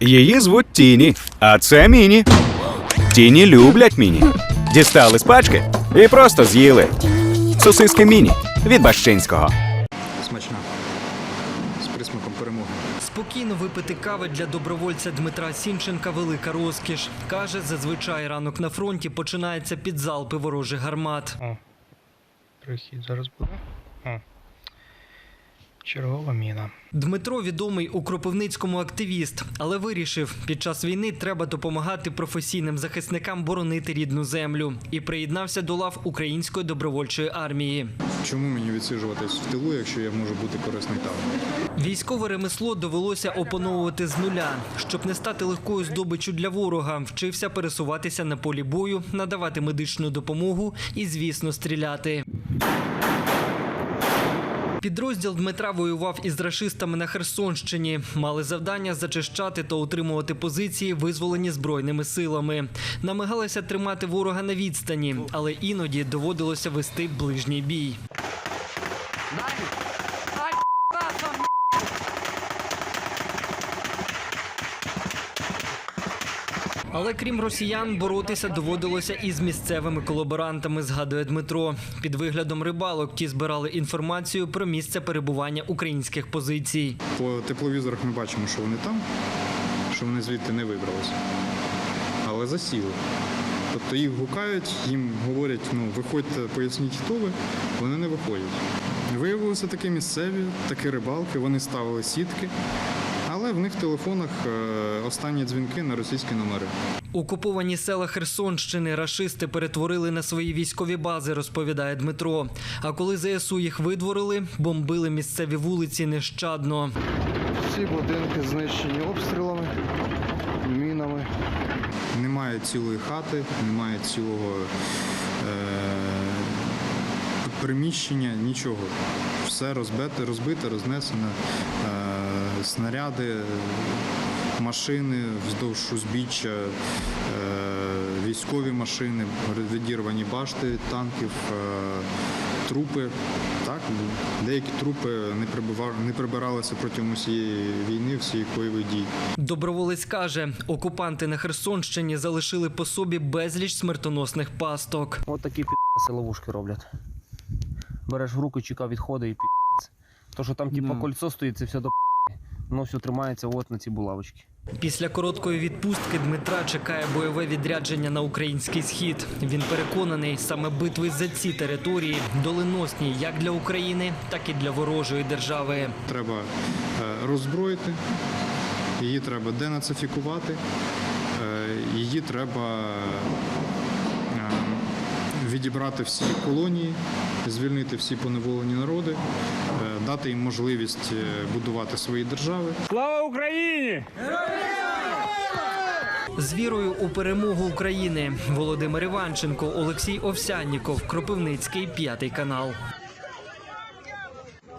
Її звуть Тіні, а це Міні. Тіні люблять Міні. Дістали з пачки і просто з'їли. Сосиски Міні від Бащинського. Смачна. З присмаком перемоги. Спокійно випити кави для добровольця Дмитра Сінченка велика розкіш. Каже, зазвичай ранок на фронті починається під залпи ворожих гармат. О, прихід зараз буде. О. Чергова міна. Дмитро відомий у Кропивницькому активіст, але вирішив, під час війни треба допомагати професійним захисникам боронити рідну землю і приєднався до лав української добровольчої армії. Чому мені відсиджуватись в тилу, якщо я можу бути корисний там? Військове ремесло довелося опановувати з нуля. Щоб не стати легкою здобиччю для ворога, вчився пересуватися на полі бою, надавати медичну допомогу і, звісно, стріляти. Підрозділ Дмитра воював із рашистами на Херсонщині. Мали завдання зачищати та утримувати позиції, визволені збройними силами. Намагалися тримати ворога на відстані, але іноді доводилося вести ближній бій. Але крім росіян, боротися доводилося і з місцевими колаборантами, згадує Дмитро. Під виглядом рибалок ті збирали інформацію про місце перебування українських позицій. По тепловізорах ми бачимо, що вони там, що вони звідти не вибралися. Але засіли. Тобто їх гукають, їм говорять, ну виходьте, поясніть, хто ви, вони не виходять. Виявилося такі місцеві, такі рибалки, вони ставили сітки, але в них в телефонах е, останні дзвінки на російські номери. Окуповані села Херсонщини рашисти перетворили на свої військові бази, розповідає Дмитро. А коли ЗСУ їх видворили, бомбили місцеві вулиці нещадно. Всі будинки знищені обстрілами, мінами. Немає цілої хати, немає цілого е- приміщення, нічого. Все розбите, розбите, рознесене. Е- снаряди, машини вздовж узбіччя, е- військові машини, відірвані башти танків, е- трупи. Так, деякі трупи не прибивали, не прибиралися протягом усієї війни, всієї бойових дій. Доброволець каже, окупанти на Херсонщині залишили по собі безліч смертоносних пасток. От такі пі***си ловушки роблять. Береш в руку, чека відходить і пі***ць. То, що там типу кольцо стоїть, це все до пі***. Воно все тримається от на ці булавочки. Після короткої відпустки Дмитра чекає бойове відрядження на український схід. Він переконаний, саме битви за ці території доленосні як для України, так і для ворожої держави. треба е, роззброїти, її треба денацифікувати, е, її треба відібрати всі колонії, звільнити всі поневолені народи, е, дати їм можливість е, будувати свої держави. Слава З вірою у перемогу України Володимир Іванченко, Олексій Овсянніков, Кропивницький, п'ятий канал.